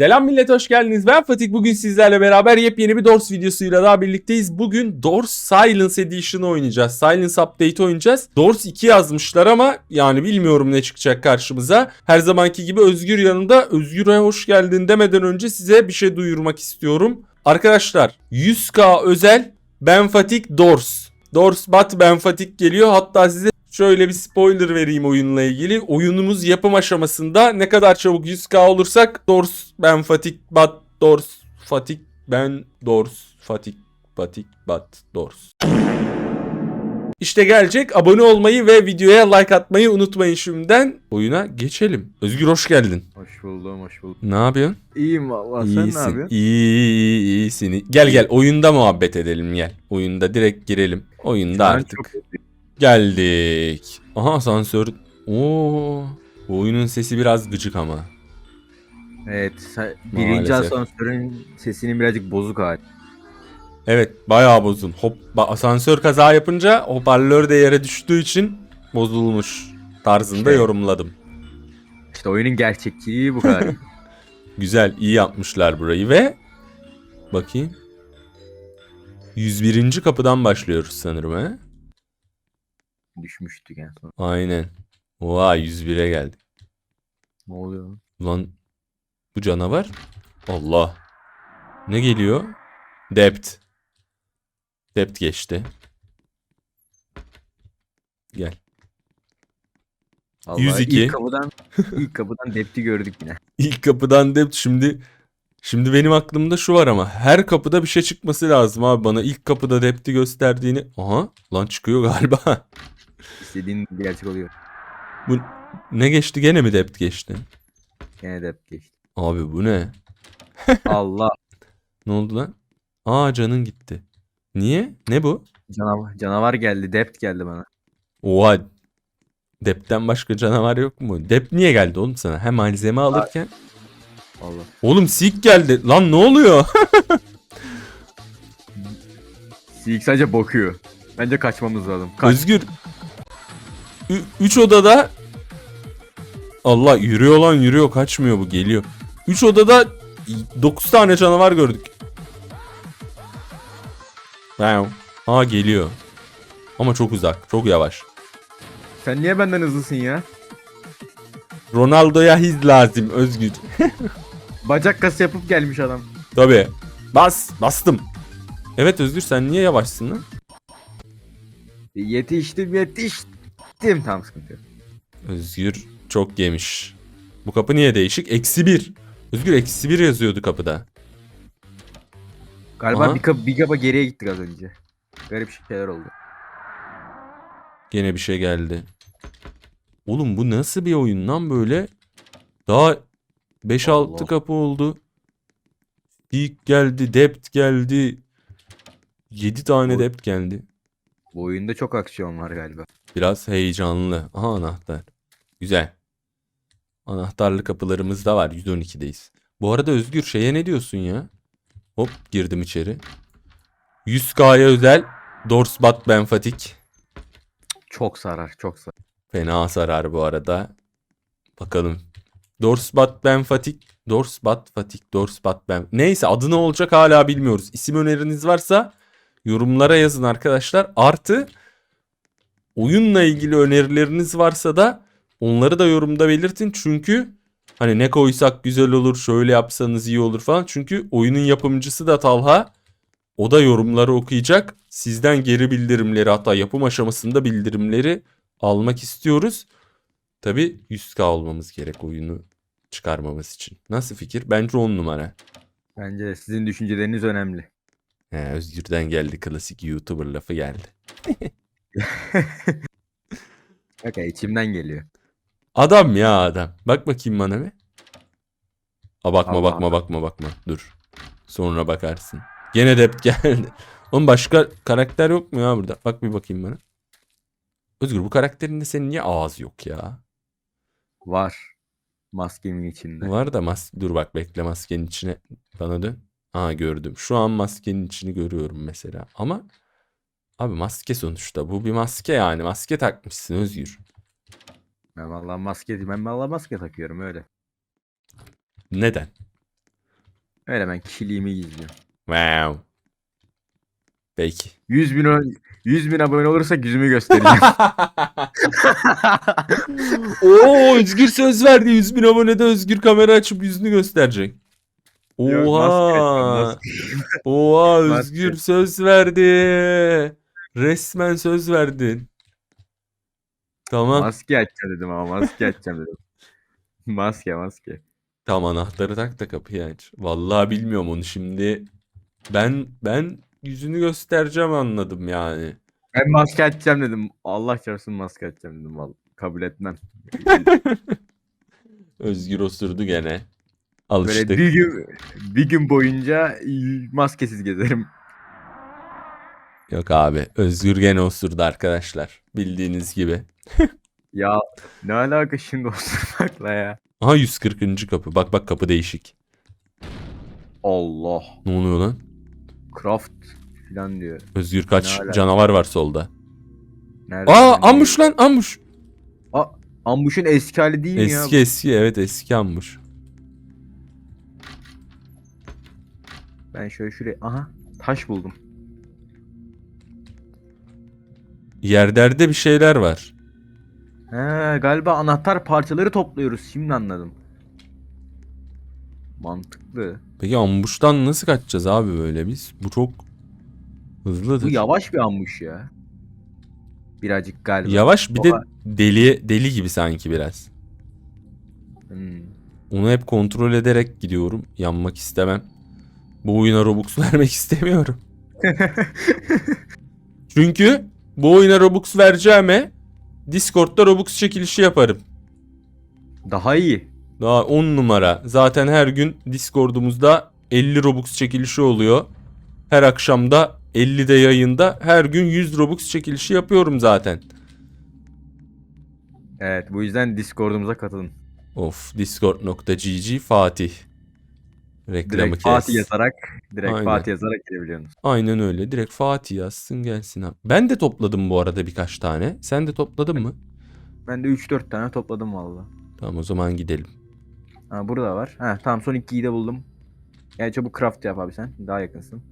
Selam millet hoş geldiniz. Ben Fatih. Bugün sizlerle beraber yepyeni bir Doors videosuyla daha birlikteyiz. Bugün Doors Silence Edition'ı oynayacağız. Silence Update oynayacağız. Doors 2 yazmışlar ama yani bilmiyorum ne çıkacak karşımıza. Her zamanki gibi Özgür yanında. Özgür'e hoş geldin demeden önce size bir şey duyurmak istiyorum. Arkadaşlar 100k özel Ben Fatih Doors. Doors Bat Ben Fatih geliyor. Hatta size Şöyle bir spoiler vereyim oyunla ilgili. Oyunumuz yapım aşamasında ne kadar çabuk 100k olursak Dors ben Fatik Bat Dors Fatik ben Dors Fatik Fatik Bat Dors. İşte gelecek. Abone olmayı ve videoya like atmayı unutmayın şimdiden. Oyuna geçelim. Özgür hoş geldin. Hoş buldum, hoş buldum. Ne yapıyorsun? İyiyim valla sen ne İyisin. yapıyorsun? İyi, iyi, iyisin. Gel gel oyunda muhabbet edelim gel. Oyunda direkt girelim. Oyunda artık. çok. Geldik. Aha asansör. Oo. Bu oyunun sesi biraz gıcık ama. Evet, birinci Maalesef. asansörün sesinin birazcık bozuk hali. Evet bayağı bozun. Hop ba- asansör kaza yapınca hoparlör de yere düştüğü için bozulmuş tarzında Şey. yorumladım. İşte oyunun gerçekçiliği bu kadar. Güzel iyi yapmışlar burayı ve bakayım. 101. kapıdan başlıyoruz sanırım he. Düşmüştük en son. Aynen. Vay 101'e geldik. Ne oluyor? lan? Ulan bu canavar. Allah. Ne geliyor? Dept. Dept geçti. Gel. Vallahi 102. İlk kapıdan, ilk kapıdan depti gördük yine. İlk kapıdan Dept şimdi şimdi benim aklımda şu var ama her kapıda bir şey çıkması lazım abi bana ilk kapıda Dept'i gösterdiğini. Aha lan çıkıyor galiba. İstediğin gerçek oluyor. bu ne geçti gene mi Dept geçti? Gene dept geçti. Abi bu ne? Allah. Ne oldu lan? Aa canın gitti. Niye? Ne bu? Canavar, canavar geldi, dept geldi bana. Oha. Dep'ten başka canavar yok mu? Dep niye geldi oğlum sana? Hem malzeme alırken. Allah. Oğlum Sik geldi. Lan ne oluyor? Silk sadece bakıyor. Bence kaçmamız lazım. Kaç. Özgür. Ü- üç odada. Allah yürüyor lan yürüyor. Kaçmıyor bu geliyor. Üç odada 9 tane canavar gördük. Wow. Aa geliyor. Ama çok uzak. Çok yavaş. Sen niye benden hızlısın ya? Ronaldo'ya hız lazım Özgür. Bacak kası yapıp gelmiş adam. Tabii. Bas. Bastım. Evet Özgür sen niye yavaşsın lan? Yetiştim, yetiştim. Tamam sıkıntı yok. Özgür çok yemiş. Bu kapı niye değişik? Eksi bir. Özgür eksi bir yazıyordu kapıda. Galiba Aha. bir, kap- bir kapa geriye gittik az önce. Garip şeyler oldu. Gene bir şey geldi. Oğlum bu nasıl bir oyun lan böyle? Daha 5-6 Allah. kapı oldu. İlk geldi, dept geldi. 7 tane dept geldi. Bu oyunda çok aksiyon var galiba. Biraz heyecanlı. Aha anahtar. Güzel. Anahtarlı kapılarımız da var. 112'deyiz. Bu arada Özgür şeye ne diyorsun ya? Hop girdim içeri. 100K'ya özel Dorsbat Benfatik. Çok sarar, çok sarar. Fena sarar bu arada. Bakalım. Dorsbat Benfatik. Dorsbat Fatik. Dorsbat Ben. Neyse adı ne olacak hala bilmiyoruz. İsim öneriniz varsa yorumlara yazın arkadaşlar. Artı oyunla ilgili önerileriniz varsa da onları da yorumda belirtin. Çünkü hani ne koysak güzel olur, şöyle yapsanız iyi olur falan. Çünkü oyunun yapımcısı da Talha. O da yorumları okuyacak. Sizden geri bildirimleri hatta yapım aşamasında bildirimleri almak istiyoruz. Tabi 100k olmamız gerek oyunu çıkarmamız için. Nasıl fikir? Bence 10 numara. Bence de sizin düşünceleriniz önemli. He, Özgür'den geldi klasik YouTuber lafı geldi. Okey içimden geliyor. Adam ya adam. Bak bakayım bana bir. A bakma Allah bakma Allah. bakma bakma. Dur. Sonra bakarsın. Gene dept geldi. Oğlum başka karakter yok mu ya burada? Bak bir bakayım bana. Özgür bu karakterinde senin niye ağız yok ya? Var. Maskemin içinde. Var da mas dur bak bekle maskenin içine bana dön. Aa gördüm. Şu an maskenin içini görüyorum mesela. Ama abi maske sonuçta. Bu bir maske yani. Maske takmışsın Özgür. Ben vallahi maske ben vallahi maske takıyorum öyle. Neden? Öyle ben kişiliğimi gizliyorum. Wow. Peki. 100 bin, o- 100 bin abone olursak yüzümü göstereceğim. Oo Özgür söz verdi. 100 bin abonede Özgür kamera açıp yüzünü gösterecek. Yok, Oha. maske, Oha Maske. Özgür söz verdi. Resmen söz verdin. Tamam. maske açacağım dedim ama maske açacağım dedim. Maske maske. Tamam anahtarı tak da kapıyı aç. Vallahi bilmiyorum onu şimdi. Ben ben yüzünü göstereceğim anladım yani. Ben maske açacağım dedim. Allah çarpsın maske açacağım dedim. Vallahi. Kabul etmem. Özgür osurdu gene. Böyle Alıştık. bir gün, bir gün boyunca maskesiz gezerim. Yok abi. Özgür gene osurdu arkadaşlar. Bildiğiniz gibi. Ya ne alaka şimdi osurmakla ya. Aha 140. kapı. Bak bak kapı değişik. Allah. Ne oluyor lan? Craft falan diyor. Özgür kaç Ne alaka? canavar var solda. Nerede? Aa ambush lan ambush. Aa, ambuşun eski hali değil mi ya? Eski eski evet eski ambush. Ben şöyle şuraya aha taş buldum. Yerlerde bir şeyler var. He, galiba anahtar parçaları topluyoruz. Şimdi anladım. Mantıklı. Peki ambush'tan nasıl kaçacağız abi böyle biz? Bu çok Bu hızlıdır. yavaş bir ambuş ya. Birazcık galiba. Yavaş bir de deli deli gibi sanki biraz. Hmm. Onu hep kontrol ederek gidiyorum. Yanmak istemem. Bu oyuna Robux vermek istemiyorum. Çünkü bu oyuna Robux vereceğime Discord'da Robux çekilişi yaparım. Daha iyi. Daha 10 numara. Zaten her gün Discord'umuzda 50 Robux çekilişi oluyor. Her akşamda 50'de yayında her gün 100 Robux çekilişi yapıyorum zaten. Evet bu yüzden Discord'umuza katılın. Of discord.gg Fatih. Reklamı Direkt kes. Fatih yazarak direkt Aynen. Fatih yazarak girebiliyorsunuz. Aynen öyle. Direkt Fatih yazsın gelsin abi. Ben de topladım bu arada birkaç tane. Sen de topladın mı? Ben de 3-4 tane topladım valla. Tamam o zaman gidelim. Ha burada var. Ha tamam son 2'yi de buldum. Yani çabuk craft yap abi sen. Daha yakınsın.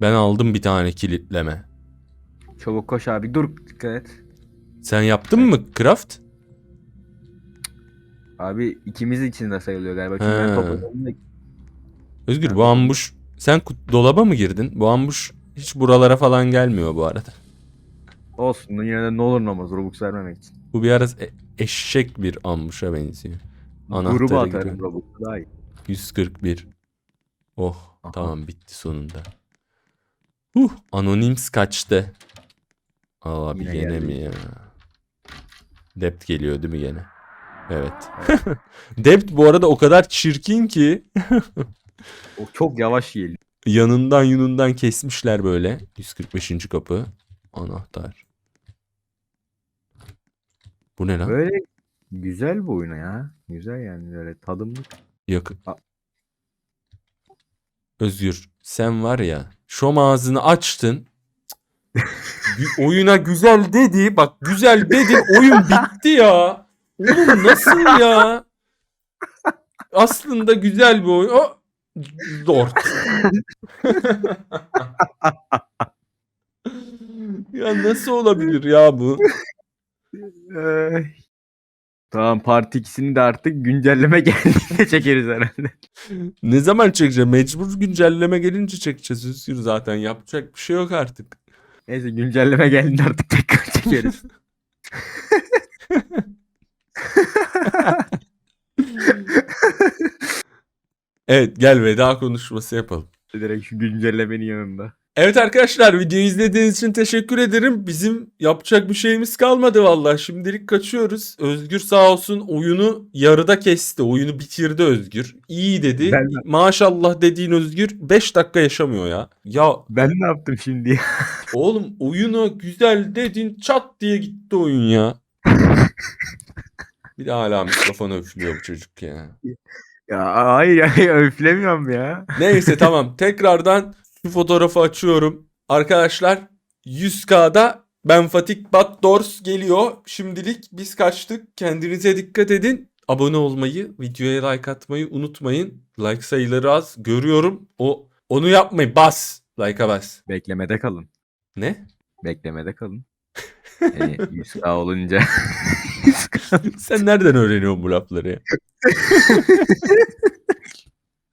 Ben aldım bir tane kilitleme. Çabuk koş abi. Dur dikkat et. Sen yaptın mı craft? Abi ikimiz için de sayılıyor galiba. Çünkü ben He. topladım. da- Özgür Ben bu ambush sen kut- dolaba mı girdin? Bu ambush hiç buralara falan gelmiyor bu arada. Olsun yine de ne olur ne olmaz Robux vermemek için. Bu biraz e- eşek bir ambuşa benziyor. Anahtarı Gruba atarım giriyorum. Robux daha iyi. 141. Oh Aha. tamam bitti sonunda. Huh Anonyms kaçtı. Abi Yine geldi. mi ya? Dept geliyor değil mi gene? Evet. Dept bu arada o kadar çirkin ki O çok yavaş geliyor. yanından yunundan kesmişler böyle. 145. kapı. Anahtar. Bu ne lan? Böyle güzel bu oyun ya. Güzel yani böyle tadımlık. Yakın. A- Özgür sen var ya şom ağzını açtın. Oyuna güzel dedi. Bak güzel dedin oyun bitti ya. Oğlum nasıl ya? Aslında güzel bir oyun. O zor. ya nasıl olabilir ya bu? Tamam part 2'sini de artık güncelleme geldiğinde çekeriz herhalde. Ne zaman çekeceğim? Mecbur güncelleme gelince çekeceğiz Özgür zaten. Yapacak bir şey yok artık. Neyse güncelleme geldiğinde artık tekrar çekeriz. Evet gel veda konuşması yapalım. Direkt şu güncellemenin yanında. Evet arkadaşlar videoyu izlediğiniz için teşekkür ederim. Bizim yapacak bir şeyimiz kalmadı vallahi. Şimdilik kaçıyoruz. Özgür sağ olsun oyunu yarıda kesti. Oyunu bitirdi Özgür. İyi dedi. Ben- Maşallah dediğin Özgür 5 dakika yaşamıyor ya. Ya Ben ne yaptım şimdi? oğlum oyunu güzel dedin çat diye gitti oyun ya. Bir de hala mikrofona üflüyor bu çocuk ya. ya hayır ya öflemiyorum ya. Neyse tamam. Tekrardan şu fotoğrafı açıyorum. Arkadaşlar 100K'da Ben Fatik Bat Doors geliyor. Şimdilik biz kaçtık. Kendinize dikkat edin. abone olmayı, videoya like atmayı unutmayın. Like sayıları az görüyorum. O onu yapmayın. Bas. Like'a bas. Beklemede kalın. Ne? Beklemede kalın. Yani 100k olunca. Sen nereden öğreniyorsun bu lafları?